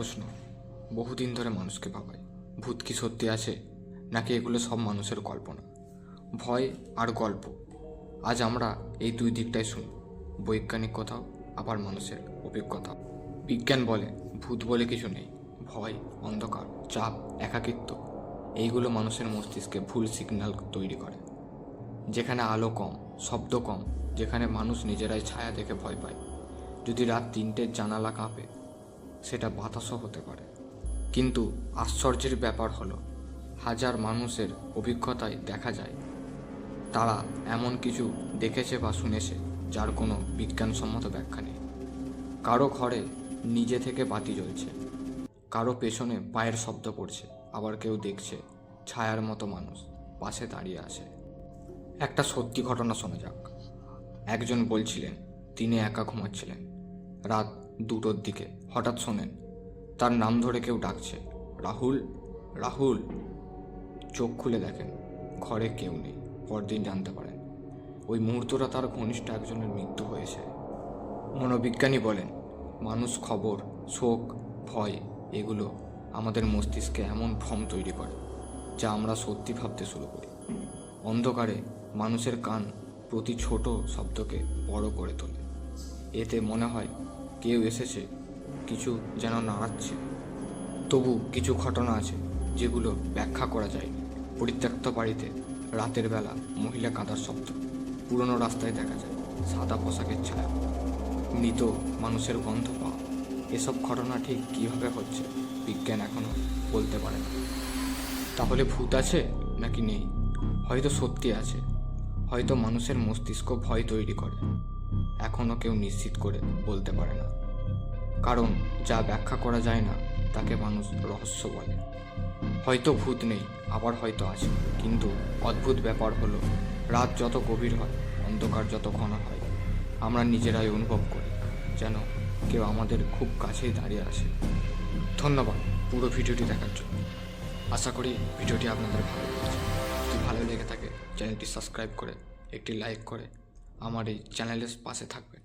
প্রশ্ন। বহুদিন ধরে মানুষকে ভাবায়, ভূত কি সত্যি আছে, নাকি এগুলো সব মানুষের কল্পনা? ভয় আর গল্প। আজ আমরা এই দুই দিকটাই শুনব বৈজ্ঞানিক কথাও, আবার মানুষের অভিজ্ঞতা বিজ্ঞান বলে, ভূত বলে কিছু নেই, ভয়, অন্ধকার, চাপ, একাকিত্ব, এইগুলো মানুষের মস্তিষ্কে ভুল সিগন্যাল তৈরি করে। যেখানে আলো কম, শব্দ কম, যেখানে মানুষ নিজেরাই ছায়া দেখে ভয় পায়। যদি রাত তিনটের জানালা কাঁপে সেটা বাতাসও হতে পারে। কিন্তু আশ্চর্যের ব্যাপার হলো, হাজার মানুষের অভিজ্ঞতায় দেখা যায়, তারা এমন কিছু দেখেছে বা শুনেছে যার কোনো বিজ্ঞানসম্মত ব্যাখ্যা নেই। কারও ঘরে নিজে থেকে বাতি জ্বলছে, কারও পেছনে পায়ের শব্দ পড়ছে, আবার কেউ দেখছে ছায়ার মতো মানুষ পাশে দাঁড়িয়ে আছে। একটা সত্যি ঘটনা শোনা যাক। একজন বলছিলেন তিনি একা ঘুমাচ্ছিলেন। রাত দুটোর দিকে। হঠাৎ শোনেন, তার নাম ধরে কেউ ডাকছে। রাহুল রাহুল। চোখ খুলে দেখেন, ঘরে কেউ নেই, পরদিন জানতে পারেন। ওই মুহূর্তটা তার ঘনিষ্ঠ একজনের মৃত্যু হয়েছে। মনোবিজ্ঞানী বলেন, মানুষ খবর, শোক, ভয়, এগুলো আমাদের মস্তিষ্কে এমন ভ্রম তৈরি করে, যা আমরা সত্যি ভাবতে শুরু করি। অন্ধকারে মানুষের কান প্রতি ছোট শব্দকে বড় করে তোলে। এতে মনে হয় কেউ এসেছে, কিছু যেন নাড়াচ্ছে তবু কিছু ঘটনা আছে যেগুলো ব্যাখ্যা করা যায় পরিত্যক্ত বাড়িতে রাতের বেলা মহিলা কাঁদার শব্দ। পুরনো রাস্তায় দেখা যায় সাদা পোশাকের ছায়া। মৃত মানুষের গন্ধ পাওয়া। এসব ঘটনা ঠিক কীভাবে হচ্ছে বিজ্ঞান এখনও বলতে পারে না। তাহলে ভূত আছে নাকি নেই? হয়তো সত্যি আছে। হয়তো মানুষের মস্তিষ্ক ভয় তৈরি করে। এখনও কেউ নিশ্চিত করে বলতে পারে না। কারণ যা ব্যাখ্যা করা যায় না, তাকে মানুষ রহস্য বলে। হয়তো ভূত নেই, আবার হয়তো আছে। কিন্তু অদ্ভুত ব্যাপার হলো, রাত যত গভীর হয়, অন্ধকার যত ঘন হয়, আমরা নিজেরাই অনুভব করি, যেন কেউ আমাদের খুব কাছেই দাঁড়িয়ে আছে। ধন্যবাদ পুরো ভিডিওটি দেখার জন্য। আশা করি ভিডিওটি আপনাদের ভালো লেগেছে। যদি ভালো লেগে থাকে, চ্যানেলটি সাবস্ক্রাইব করে, একটি লাইক করে আমার এই চ্যানেলের পাশে থাকবেন।